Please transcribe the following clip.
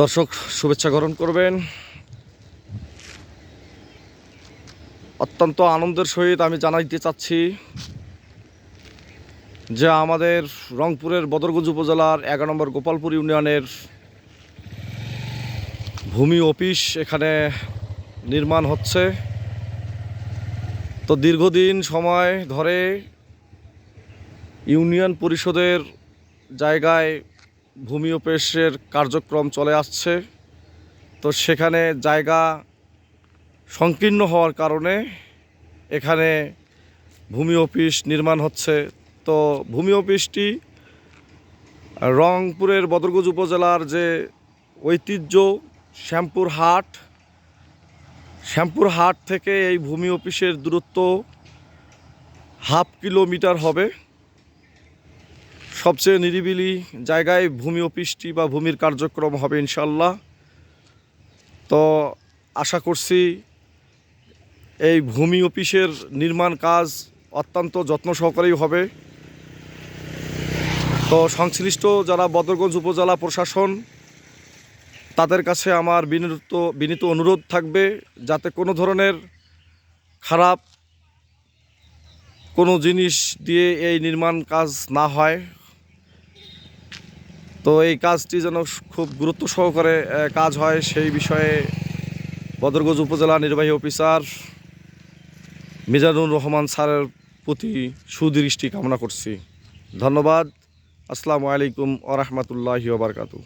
দর্শক, শুভেচ্ছা গ্রহণ করবেন। অত্যন্ত আনন্দের সহিত আমি জানাইতে চাচ্ছি যে আমাদের রংপুরের বদরগঞ্জ উপজেলার এগারো নম্বর গোপালপুর ইউনিয়নের ভূমি অফিস এখানে নির্মাণ হচ্ছে। তো দীর্ঘদিন সময় ধরে ইউনিয়ন পরিষদের জায়গায় ভূমি অফিসের কার্যক্রম চলে আসছে। তো সেখানে জায়গা সংকীর্ণ হওয়ার কারণে এখানে ভূমি অফিস নির্মাণ হচ্ছে। তো ভূমি অফিসটি রংপুরের বদরগঞ্জ উপজেলার যে ঐতিহ্য শ্যামপুর হাট শ্যামপুর হাট থেকে এই ভূমি অফিসের দূরত্ব হাফ কিলোমিটার হবে। সবচেয়ে নিরিবিলি জায়গায় ভূমি অফিসটি বা ভূমির কার্যক্রম হবে ইনশাল্লাহ তো আশা করছি এই ভূমি অফিসের নির্মাণ কাজ অত্যন্ত যত্ন সহকারেই হবে। তো সংশ্লিষ্ট যারা বদরগঞ্জ উপজেলা প্রশাসন, তাদের কাছে আমার বিনীত বিনীত অনুরোধ থাকবে যাতে কোনো ধরনের খারাপ কোনো জিনিস দিয়ে এই নির্মাণ কাজ না হয়। তো এই কাজটি যেন খুব গুরুত্ব সহকারে কাজ হয় সেই বিষয়ে বদরগঞ্জ উপজেলা নির্বাহী অফিসার মিজানুর রহমান স্যারের প্রতি সুদৃষ্টি কামনা করছি। ধন্যবাদ। আসসালামু আলাইকুম আ ওবরকাতু